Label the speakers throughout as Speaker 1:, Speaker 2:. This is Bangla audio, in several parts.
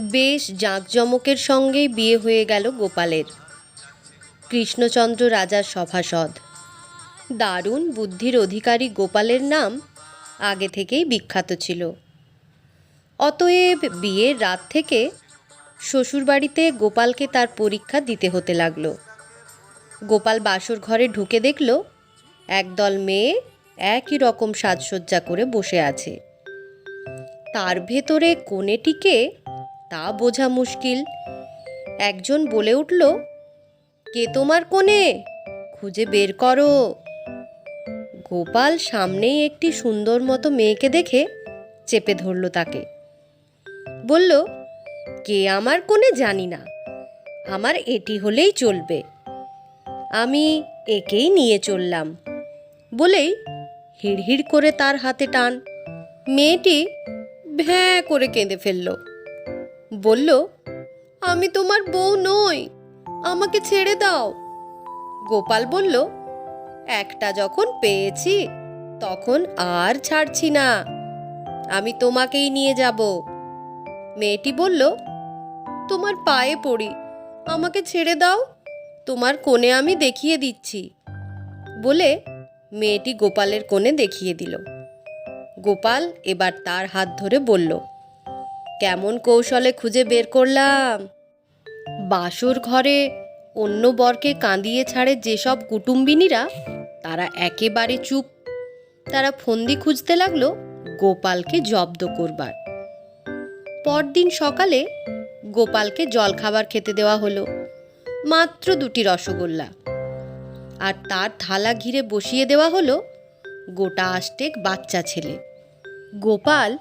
Speaker 1: বেশ জাঁকজমকের সঙ্গেই বিয়ে হয়ে গেল গোপালের। কৃষ্ণচন্দ্র রাজার সভাসদ। দারুণ বুদ্ধির অধিকারী গোপালের নাম আগে থেকেই বিখ্যাত ছিল। অতএব বিয়ের রাত থেকে শ্বশুরবাড়িতে গোপালকে তার পরীক্ষা দিতে হতে লাগল। গোপাল বাসর ঘরে ঢুকে দেখল, একদল মেয়ে একই রকম সাজসজ্জা করে বসে আছে। তার ভেতরে কোণেটিকে তা বোঝা মুশকিল। একজন বলে উঠল, কে তোমার কোণে খুঁজে বের করো। গোপাল সামনেই একটি সুন্দর মতো মেয়েকে দেখে চেপে ধরল তাকে। বলল, কে আমার কোণে জানি না। আমার এটি হলেই চলবে। আমি একেই নিয়ে চললাম। বলেই হিড়হিড় করে তার হাতে টান। মেয়েটি ভ্যাঁ করে কেঁদে ফেলল। বলল, আমি তোমার বউ নই, আমাকে ছেড়ে দাও। গোপাল বলল, একটা যখন পেয়েছি, তখন আর ছাড়ছি না, আমি তোমাকেই নিয়ে যাব। মেয়েটি বলল, তোমার পায়ে পড়ি, আমাকে ছেড়ে দাও, তোমার কোণে আমি দেখিয়ে দিচ্ছি। বলে মেয়েটি গোপালের কোণে দেখিয়ে দিল। গোপাল এবার তার হাত ধরে বলল কেমন কৌশলে খুঁজে বের করলাম? বাসর ঘরে অন্য বরকে কাঁদিয়ে ছাড়ে যেসব কুটুম্বিনীরা, তারা একেবারে চুপ। তারা ফন্দি খুঁজতে লাগল গোপালকে জব্দ করবার। পরদিন সকালে গোপালকে জলখাবার খেতে দেওয়া হলো, মাত্র দুটি রসগোল্লা। আর তার থালা ঘিরে বসিয়ে দেওয়া হলো গোটা আষ্টেক বাচ্চা ছেলে। গোপাল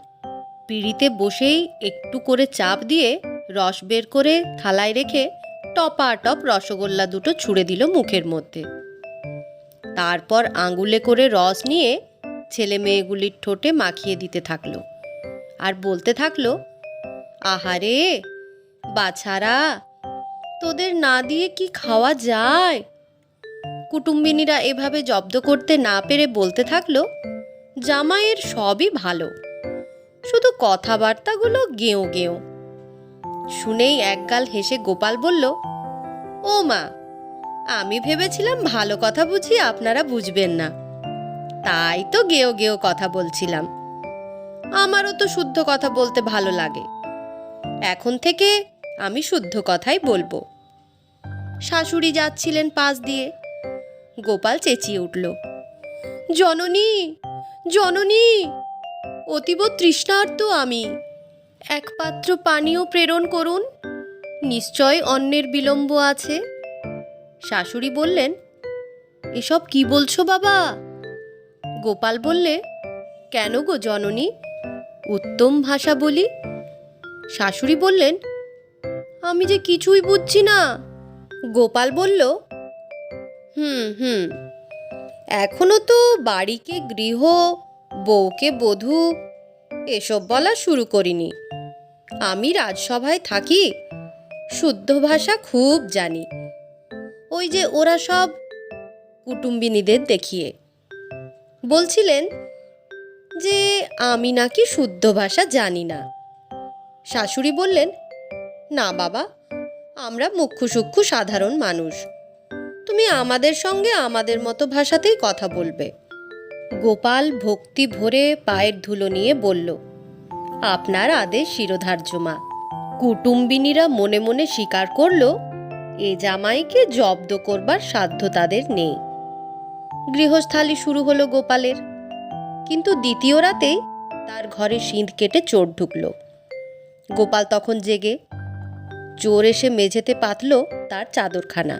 Speaker 1: পিঁড়িতে বসেই একটু করে চাপ দিয়ে রস বের করে থালায় রেখে টপা টপ রসগোল্লা দুটো ছুঁড়ে দিল মুখের মধ্যে। তারপর আঙুলে করে রস নিয়ে ছেলে মেয়েগুলির ঠোঁটে মাখিয়ে দিতে থাকল আর বলতে থাকল, আহারে, বাছারা, তোদের না দিয়ে কি খাওয়া যায়? কুটুম্বিনীরা এভাবে জব্দ করতে না পেরে বলতে থাকল, জামাইয়ের সবই ভালো। কথাবার্তাগুলো গেঁয়ো গেঁয়ো শুনেই একগাল হেসে গোপাল বলল, ও মা, আমি ভেবেছিলাম ভালো কথা বুঝি আপনারা বুঝবেন না। তাই তো গেও গেও কথা বলছিলাম। আমারও তো শুদ্ধ কথা বলতে ভালো লাগে। এখন থেকে আমি শুদ্ধ কথাই বলব। শাশুড়ি যাচ্ছিলেন পাশ দিয়ে। গোপাল চেঁচিয়ে উঠল, জননী জননী অতীব তৃষ্ণার্ত আমি। এক পাত্র পানীয় প্রেরণ করুন। নিশ্চয় অন্যের বিলম্ব আছে। শাশুড়ি বললেন, এসব কি বলছো বাবা? গোপাল বললে, কেন গো জননী? উত্তম ভাষা বলি। শাশুড়ি বললেন, আমি যে কিছুই বুঝছি না। গোপাল বলল, হুম হুম। এখনও তো বাড়িকে গৃহ বউকে বধূ, এসব বলা শুরু করিনি। আমি রাজসভায় থাকি, শুদ্ধ ভাষা খুব জানি। ওই যে ওরা সব কুটুম্বিনীদের দেখিয়ে। বলছিলেন যে আমি নাকি শুদ্ধ ভাষা জানি না। শাশুড়ি বললেন, না বাবা, আমরা মুখ্য সূক্ষ্ম সাধারণ মানুষ। তুমি আমাদের সঙ্গে আমাদের মতো ভাষাতেই কথা বলবে। গোপাল ভক্তি ভরে পায়ের ধুলো নিয়ে বলল, আপনার আদেশ শিরোধার্য, মা। কুটুম্বিনীরা মনে মনে স্বীকার করল, এ জামাইকে জব্দ করবার সাধ্য তাদের নেই। গৃহস্থালি শুরু হলো গোপালের। কিন্তু দ্বিতীয় রাতেই তার ঘরে সিঁধ কেটে চোর ঢুকল। গোপাল তখন জেগে, চোর এসে মেঝেতে পাতল তার চাদরখানা।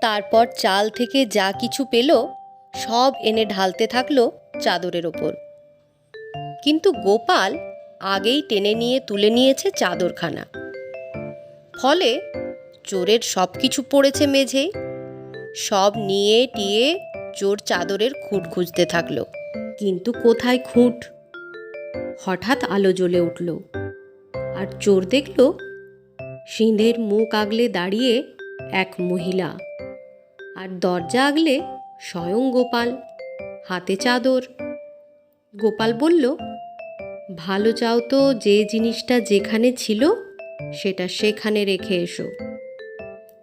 Speaker 1: তারপর চাল থেকে যা কিছু পেল সব এনে ঢালতে থাকল চাদরের ওপর। কিন্তু গোপাল আগেই টেনে নিয়ে তুলে নিয়েছে চাদরখানা। ফলে চোরের সব কিছু পড়েছে মেঝেই সব নিয়ে টিয়ে চোর চাদরের খুঁট খুঁজতে থাকল। কিন্তু কোথায় খুঁট? হঠাৎ আলো জ্বলে উঠল। আর চোর দেখল সিঁধের মুখ আগলে দাঁড়িয়ে এক মহিলা। আর দরজা আগলে স্বয়ং গোপাল, হাতে চাদর। গোপাল বলল, ভালো চাও তো যে জিনিসটা যেখানে ছিল, সেটা সেখানে রেখে এসো।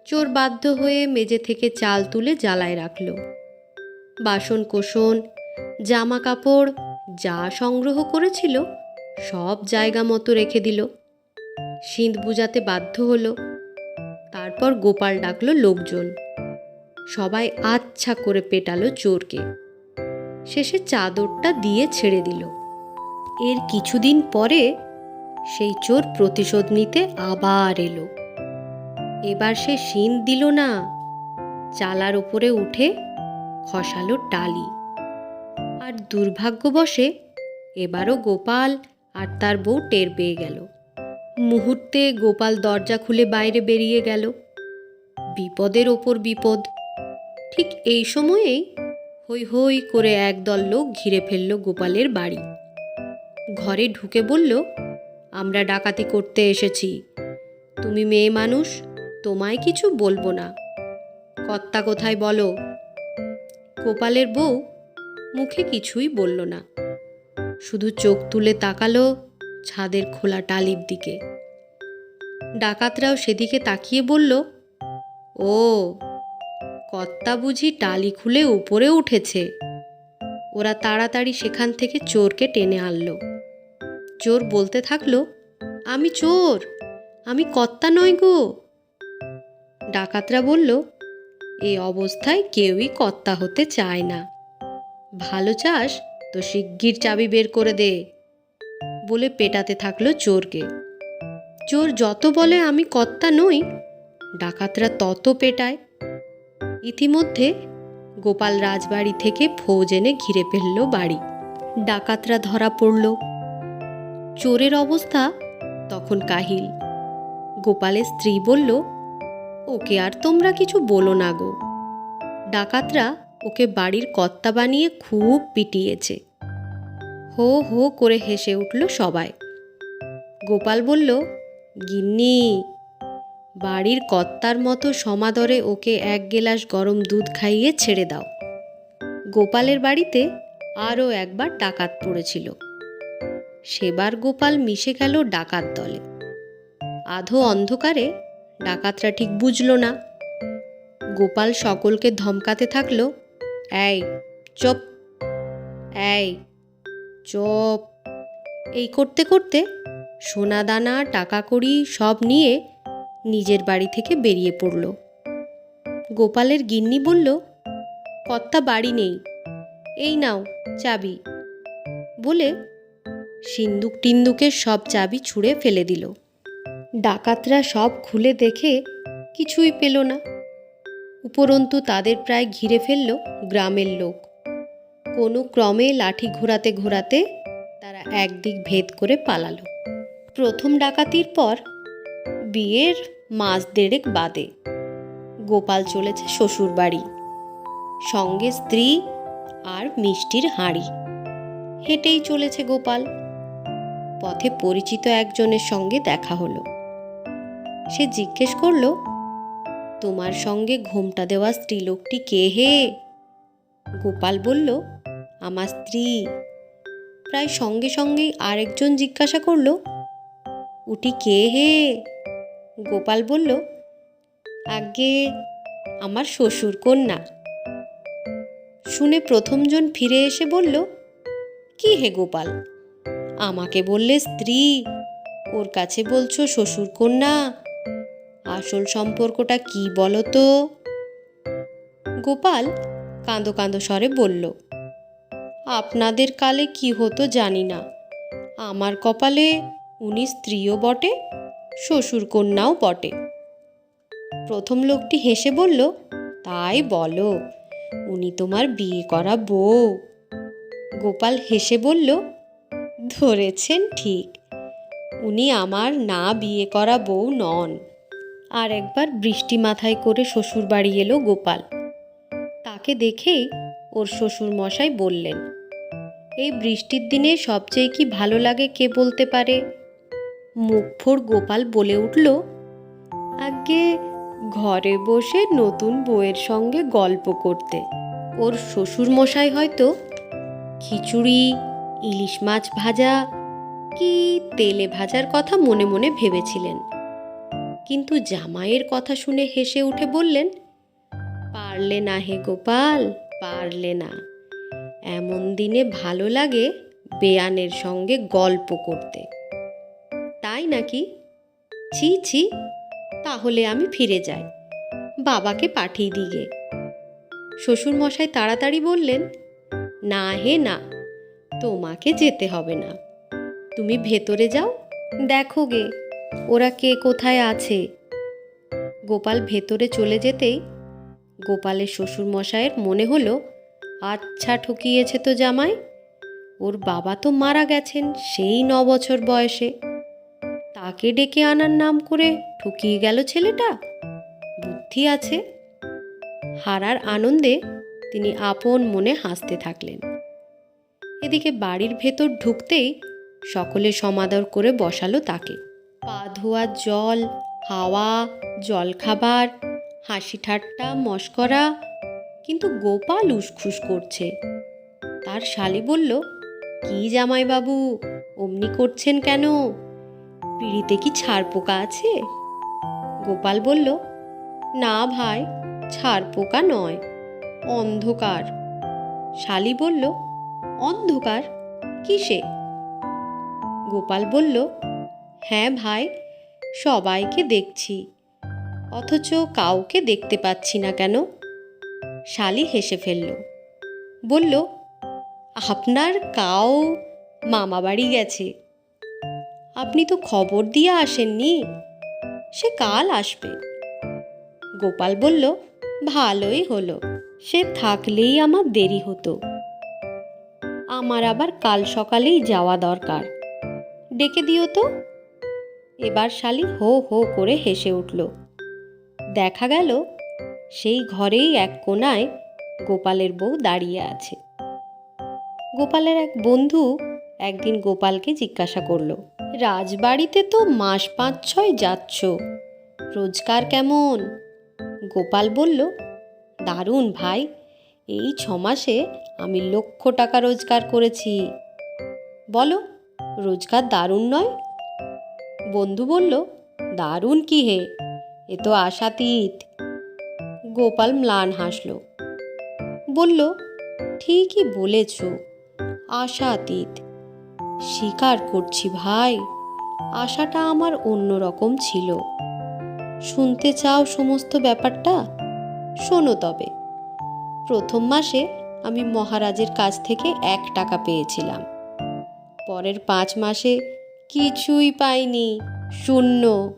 Speaker 1: চোর বাধ্য হয়ে মেজে থেকে চাল তুলে জ্বালায় রাখল। বাসন কোসন জামা কাপড়, যা সংগ্রহ করেছিল, সব জায়গা মতো রেখে দিল। সিঁধ বুঝাতে বাধ্য হলো। তারপর গোপাল ডাকলো লোকজন। সবাই আচ্ছা করে পেটালো চোরকে। শেষে চাদরটা দিয়ে ছেড়ে দিল। এর কিছুদিন পরে সেই চোর প্রতিশোধ নিতে আবার এলো। এবার সে শিন দিল না, চালার ওপরে উঠে খসালো টালি। আর দুর্ভাগ্যবশে এবারও গোপাল আর তার বউ টের পেয়ে গেল। মুহূর্তে গোপাল দরজা খুলে বাইরে বেরিয়ে গেল। বিপদের ওপর বিপদ। ঠিক এই সময়েই হই হই করে একদল লোক ঘিরে ফেলল গোপালের বাড়ি। ঘরে ঢুকে বলল, আমরা ডাকাতি করতে এসেছি। তুমি মেয়ে মানুষ, তোমায় কিছু বলব না। কর্তা কোথায় বলো? গোপালের বউ মুখে কিছুই বলল না। শুধু চোখ তুলে তাকালো ছাদের খোলা টালির দিকে। ডাকাতরাও সেদিকে তাকিয়ে বলল, ও কর্তা বুঝি টালি খুলে উপরে উঠেছে। ওরা তাড়াতাড়ি সেখান থেকে চোরকে টেনে আনলো। চোর বলতে থাকল, আমি চোর, আমি কর্তা নয় গো। ডাকাতরা বলল এই অবস্থায় কেউই কর্তা হতে চায় না। ভালো চাস তো শিগগির চাবি বের করে দে। বলে পেটাতে থাকল চোরকে। চোর যত বলে আমি কর্তা নই, ডাকাতরা তত পেটায়। ইতিমধ্যে গোপাল রাজবাড়ি থেকে ফৌজ এনে ঘিরে ফেলল বাড়ি। ডাকাতরা ধরা পড়ল। চোরের অবস্থা তখন কাহিল। গোপালের স্ত্রী বলল, ওকে আর তোমরা কিছু বলো না গো। ডাকাতরা ওকে বাড়ির কর্তা বানিয়ে খুব পিটিয়েছে। হো হো করে হেসে উঠল সবাই। গোপাল বলল, গিন্নি বাড়ির কর্তার মতো সমাদরে ওকে এক গেলাস গরম দুধ খাইয়ে ছেড়ে দাও। গোপালের বাড়িতে আরও একবার ডাকাত পড়েছিল। সেবার গোপাল মিশে গেল ডাকাত দলে। আধো অন্ধকারে ডাকাতরা ঠিক বুঝল না। গোপাল সকলকে ধমকাতে থাকল, এই, চপ এই চপ। এই করতে করতে সোনাদানা টাকা কড়ি সব নিয়ে নিজের বাড়ি থেকে বেরিয়ে পড়ল। গোপালের গিন্নি বলল, কর্তা বাড়ি নেই। এই নাও চাবি। বলে সিন্দুক টিন্দুকের সব চাবি ছুঁড়ে ফেলে দিল। ডাকাতরা সব খুলে দেখে কিছুই পেল না। উপরন্তু তাদের প্রায় ঘিরে ফেলল গ্রামের লোক। কোনো ক্রমে লাঠি ঘোরাতে ঘোরাতে তারা একদিক ভেদ করে পালালো। প্রথম ডাকাতির পর বিয়ের মাস দেড়েক বাদে গোপাল চলেছে শ্বশুর বাড়ি সঙ্গে স্ত্রী আর মিষ্টির হাঁড়ি। হেঁটেই চলেছে গোপাল। পথে পরিচিত একজনের সঙ্গে দেখা হলো। সে জিজ্ঞেস করল, তোমার সঙ্গে ঘোমটা দেওয়া স্ত্রীলোকটি কে হে? গোপাল বলল, আমার স্ত্রী। প্রায় সঙ্গে সঙ্গেই আরেকজন জিজ্ঞাসা করল, উটি কে হে? গোপাল বলল, আগে আমার শ্বশুর কন্যা। শুনে প্রথমজন ফিরে এসে বলল, কি হে গোপাল, আমাকে বললে স্ত্রী, ওর কাছে বলছো শ্বশুর কন্যা, আসল সম্পর্কটা কি বলো তো গোপাল কাঁদো কাঁদো স্বরে বলল, আপনাদের কালে কি হতো জানি না। আমার কপালে উনি স্ত্রীও বটে শ্বশুর কন্যাও বটে। প্রথম লোকটি হেসে বলল, তাই বলো, উনি তোমার বিয়ে করা বউ। গোপাল হেসে বলল, ধরেছেন ঠিক, উনি আমার না বিয়ে করা বউ নন। আর একবার বৃষ্টি মাথায় করে শ্বশুর বাড়ি এলো গোপাল। তাকে দেখেই ওর শ্বশুর মশাই বললেন, এই বৃষ্টির দিনে সবচেয়ে কি ভালো লাগে কে বলতে পারে? মুখফোর গোপাল বলে উঠল, আগে ঘরে বসে নতুন বউয়ের সঙ্গে গল্প করতে। ওর শ্বশুর মশাই হয়তো খিচুড়ি, ইলিশ মাছ ভাজা কি তেলে ভাজার কথা মনে মনে ভেবেছিলেন। কিন্তু জামাইয়ের কথা শুনে হেসে উঠে বললেন, পারলে না হে গোপাল, পারলে না। এমন দিনে ভালো লাগে বেয়ানের সঙ্গে গল্প করতে। তাই নাকি? ছি ছি, তাহলে আমি ফিরে যাই। বাবাকে পাঠিয়ে দিগে শ্বশুরমশাই তাড়াতাড়ি বললেন, না হে না, তোমাকে যেতে হবে না। তুমি ভেতরে যাও, দেখো গে, ওরা কে কোথায় আছে? গোপাল ভেতরে চলে যেতেই গোপালের শ্বশুরমশাইয়ের মনে হলো আচ্ছা ঠকিয়েছে তো জামাই, ওর বাবা তো মারা গেছেন সেই ন বছর বয়সে। তাকে ডেকে আনার নাম করে ঠকিয়ে গেল ছেলেটা। বুদ্ধি আছে। হারার আনন্দে তিনি আপন মনে হাসতে থাকলেন। এদিকে বাড়ির ভেতর ঢুকতেই সকলে সমাদর করে বসালো তাকে। পা ধোয়ার জল, হাওয়া, জলখাবার, হাসি ঠাট্টা, মস্করা, কিন্তু গোপাল উসখুস করছে। তার শালি বলল, কি জামাইবাবু, অমনি করছেন কেন? পিড়িতে কি ছাড় পোকা আছে? গোপাল বলল, না ভাই, ছাড় পোকা নয়, অন্ধকার। শালি বলল, অন্ধকার? কিসে? গোপাল বলল হ্যাঁ ভাই, সবাইকে দেখছি, অথচ কাউকে দেখতে পাচ্ছি না কেন? শালি হেসে ফেলল, বলল, আপনার কাউ মামাবাড়ি গেছে আপনি তো খবর দিয়ে আসেননি। সে কাল আসবে। গোপাল বলল, ভালোই হলো। সে থাকলেই আমার দেরি হতো। আমার আবার কাল সকালেই যাওয়া দরকার। ডেকে দিও তো। এবার শালি হো হো করে হেসে উঠল। দেখা গেল, সেই ঘরেই এক কোনায় গোপালের বউ দাঁড়িয়ে আছে। গোপালের এক বন্ধু একদিন গোপালকে জিজ্ঞাসা করল রাজবাড়িতে তো মাস পাঁচ ছয় যাচ্ছ। রোজগার কেমন? গোপাল বলল, দারুণ ভাই, এই ছ মাসে আমি লক্ষ টাকা রোজগার করেছি। বলো, রোজগার দারুণ নয়? বন্ধু বলল, দারুণ কি হে, এ তো আশাতীত। গোপাল ম্লান হাসল, বলল, ঠিকই বলেছ, আশাতীত। স্বীকার করছি ভাই। আশাটা আমার অন্য রকম ছিল। শুনতে চাও সমস্ত ব্যাপারটা? শোনো তবে। প্রথম মাসে আমি মহারাজের কাছ থেকে এক টাকা পেয়েছিলাম। পরের পাঁচ মাসে কিছুই পাইনি, শূন্য।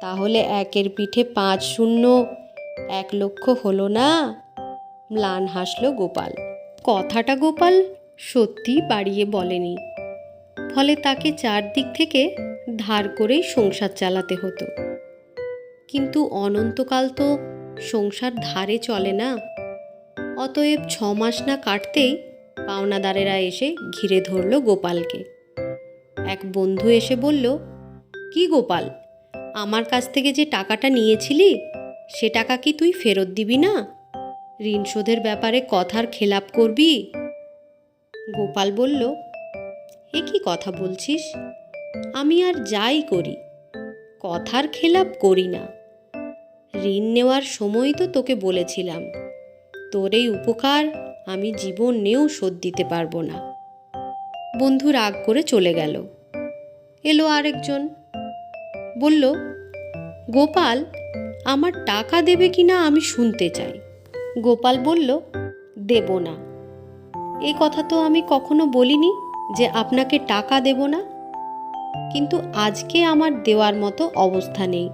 Speaker 1: তাহলে একের পিঠে পাঁচ শূন্য, এক লক্ষ হলো না? ম্লান হাসল গোপাল। কথাটা গোপাল সত্যি বাড়িয়ে বলেনি। ফলে তাকে চারদিক থেকে ধার করেই সংসার চালাতে হতো। কিন্তু অনন্তকাল তো সংসার ধারে চলে না। অতএব ছ মাস না কাটতেই পাওনাদারেরা এসে ঘিরে ধরল গোপালকে। এক বন্ধু এসে বলল, কি গোপাল, আমার কাছ থেকে যে টাকাটা নিয়েছিলি, সে টাকা কি তুই ফেরত দিবি না? ঋণ শোধের ব্যাপারে কথার খেলাপ করবি? গোপাল বলল এ কি কথা বলছিস? আমি আর যাই করি, কথার খেলাপ করি না। ঋণ নেওয়ার সময় তো তোকে বলেছিলাম, তোর এই উপকার আমি জীবন নিয়েও শোধ দিতে পারব না। বন্ধু রাগ করে চলে গেল। এলো আরেকজন। বলল, গোপাল, আমার টাকা দেবে কি না আমি শুনতে চাই। গোপাল বলল, দেব না। এ কথা তো আমি কখনো বলিনি। যে আপনাকে টাকা দেব না। কিন্তু আজকে আমার দেওয়ার মতো অবস্থা নেই।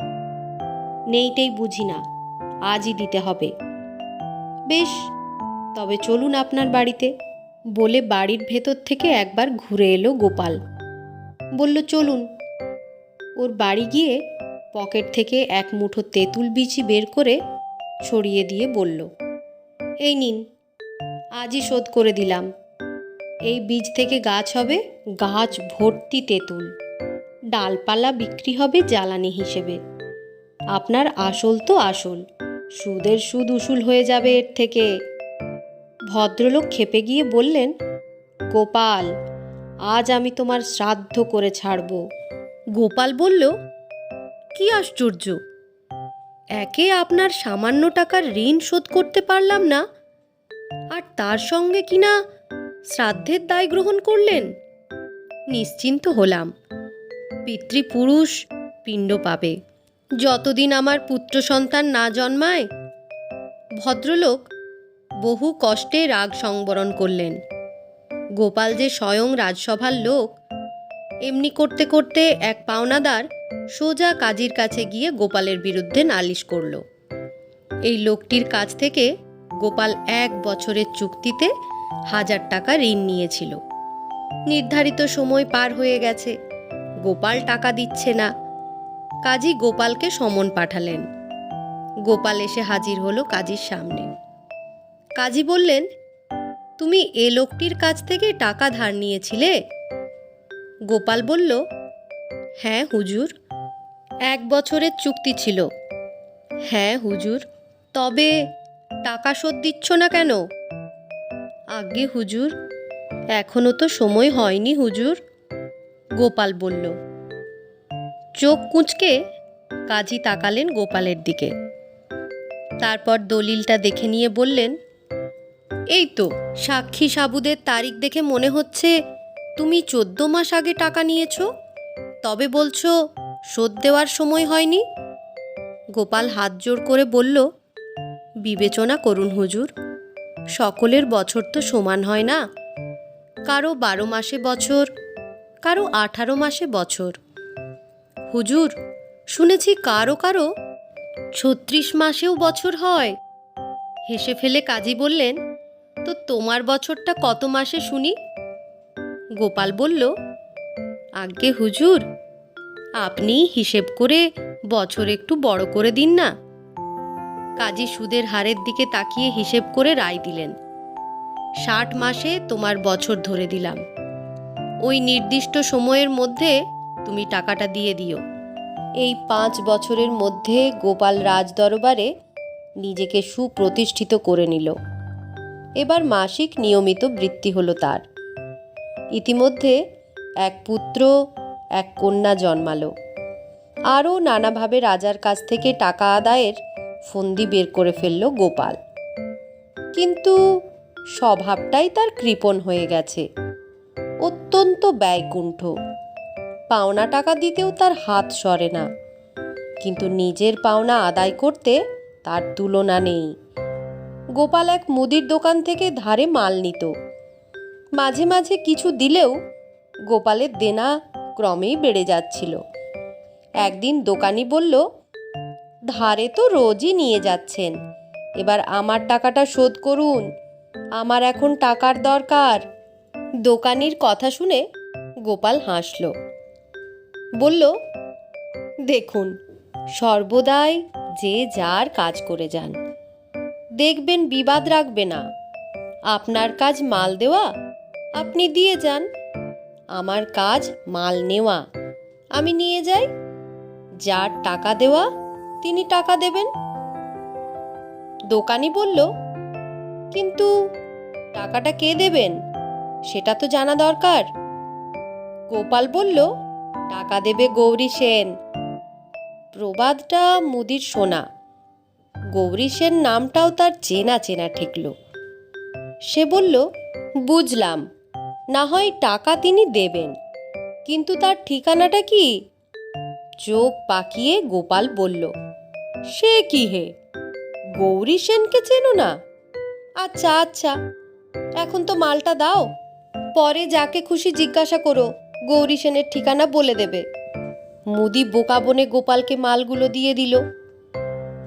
Speaker 1: নেইটেই বুঝি না, আজই দিতে হবে। বেশ, তবে চলুন আপনার বাড়িতে, বলে বাড়ির ভেতর থেকে একবার ঘুরে এলো গোপাল। বলল, চলুন। ওর বাড়ি গিয়ে পকেট থেকে এক মুঠো তেঁতুল বিচি বের করে ছড়িয়ে দিয়ে বলল, এই নিন, আজই শোধ করে দিলাম। এই বীজ থেকে গাছ হবে গাছ ভর্তি তেঁতুল। ডালপালা বিক্রি হবে জ্বালানি হিসেবে। আপনার আসল তো আসল, সুদের সুদ উসুল হয়ে যাবে এর থেকে। ভদ্রলোক খেপে গিয়ে বললেন, গোপাল, আজ আমি তোমার শ্রাদ্ধ করে ছাড়ব। গোপাল বলল, কি আশ্চর্য! একে আপনার সামান্য টাকার ঋণ শোধ করতে পারলাম না। আর তার সঙ্গে কিনা শ্রাদ্ধের দায় গ্রহণ করলেন? নিশ্চিন্ত হলাম। পিতৃপুরুষ পিণ্ড পাবে। যতদিন আমার পুত্র সন্তান না জন্মায়, ভদ্রলোক বহু কষ্টে রাগ সংবরণ করলেন। গোপাল যে স্বয়ং রাজসভার লোক, এমনি করতে করতে এক পাওনাদার সোজা কাজীর কাছে গিয়ে গোপালের বিরুদ্ধে নালিশ করল। এই লোকটির কাছ থেকে গোপাল এক বছরের চুক্তিতে হাজার টাকা ঋণ নিয়েছিল। নির্ধারিত সময় পার হয়ে গেছে। গোপাল টাকা দিচ্ছে না। কাজী গোপালকে সমন পাঠালেন। গোপাল এসে হাজির হলো কাজীর সামনে। কাজী বললেন, তুমি এ লোকটির কাছ থেকে টাকা ধার নিয়েছিলে? গোপাল বলল হ্যাঁ হুজুর, এক বছরের চুক্তি ছিল। হ্যাঁ হুজুর, তবে টাকা শোধ দিচ্ছ না কেন? আগে হুজুর? এখনও তো সময় হয়নি হুজুর, গোপাল বলল। চোখ কুঁচকে কাজী তাকালেন গোপালের দিকে। তারপর দলিলটা দেখে নিয়ে বললেন, এই তো, সাক্ষী সাবুদের তারিখ দেখে মনে হচ্ছে তুমি চোদ্দ মাস আগে টাকা নিয়েছ। তবে বলছো শোধ দেওয়ার সময় হয়নি? গোপাল হাত জোর করে বলল, বিবেচনা করুন হুজুর। সকলের বছর তো সমান হয় না। কারও বারো মাসে বছর, কারও আঠারো মাসে বছর। হুজুর, শুনেছি কারও কারও ছত্রিশ মাসেও বছর হয়। হেসে ফেলে কাজী বললেন, তো তোমার বছরটা কত মাসে শুনি? গোপাল বলল, আজ্ঞে হুজুর আপনি হিসেব করে বছর একটু বড় করে দিন না। কাজী সুদের হারের দিকে তাকিয়ে হিসেব করে রায় দিলেন। ষাট মাসে তোমার বছর ধরে দিলাম। ওই নির্দিষ্ট সময়ের মধ্যে তুমি টাকাটা দিয়ে দিও। এই পাঁচ বছরের মধ্যে গোপাল রাজ দরবারে নিজেকে সুপ্রতিষ্ঠিত করে নিল। এবার মাসিক নিয়মিত বৃত্তি হলো তার। ইতিমধ্যে এক পুত্র, এক কন্যা জন্মালো। আরও নানাভাবে রাজার কাছ থেকে টাকা আদায়ের ফন্দি বের করে ফেলল গোপাল। কিন্তু স্বভাবটাই তার কৃপণ হয়ে গেছে। অত্যন্ত ব্যয়কুণ্ঠ। পাওনা টাকা দিতেও তার হাত সরে না। কিন্তু নিজের পাওনা আদায় করতে তার তুলনা নেই। গোপাল এক মুদির দোকান থেকে ধারে মাল নিত। মাঝে মাঝে কিছু দিলেও গোপালের দেনা ক্রমেই বেড়ে যাচ্ছিল। একদিন দোকানি বলল ধারে তো রোজই নিয়ে যাচ্ছেন। এবার আমার টাকাটা শোধ করুন। আমার এখন টাকার দরকার। দোকানির কথা শুনে গোপাল হাসল। বলল, দেখুন, সর্বদাই যে যার কাজ করে যান। দেখবেন বিবাদ রাখবে না। আপনার কাজ মাল দেওয়া, আপনি দিয়ে যান। আমার কাজ মাল নেওয়া। আমি নিয়ে যাই। যার টাকা দেওয়া তিনি টাকা দেবেন? দোকানি বলল, কিন্তু টাকাটা কে দেবেন? সেটা তো জানা দরকার। গোপাল বলল, টাকা দেবে গৌরী সেন। প্রবাদটা মুদির সোনা। গৌরী সেন নামটাও তার চেনা চেনা ঠেকল। সে বলল, বুঝলাম। না হয় টাকা তিনি দেবেন। কিন্তু তার ঠিকানাটা কি? চোখ পাকিয়ে গোপাল বলল সে কি হে? গৌরী সেনকে চেনো না? আচ্ছা আচ্ছা এখন তো মালটা দাও। পরে যাকে খুশি জিজ্ঞাসা করো, গৌরী সেনের ঠিকানা বলে দেবে। মুদি বোকা বনে গোপালকে মালগুলো দিয়ে দিল।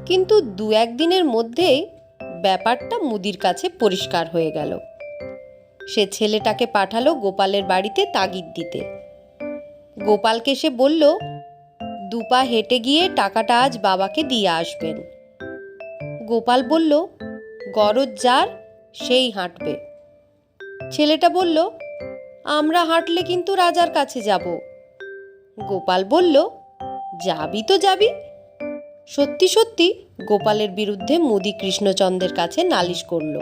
Speaker 1: কিন্তু দু একদিনের মধ্যেই ব্যাপারটা মুদির কাছে পরিষ্কার হয়ে গেল। সে ছেলেটাকে পাঠালো গোপালের বাড়িতে তাগিদ দিতে। গোপালকে সে বলল দুপা হেঁটে গিয়ে টাকাটা আজ বাবাকে দিয়ে আসবেন। গোপাল বলল, গরজ যার, সেই হাঁটবে। ছেলেটা বলল, আমরা হাঁটলে কিন্তু রাজার কাছে যাব। গোপাল বলল, যাবি তো যাবি। সত্যি সত্যি গোপালের বিরুদ্ধে মুদি কৃষ্ণচন্দ্রের কাছে নালিশ করল।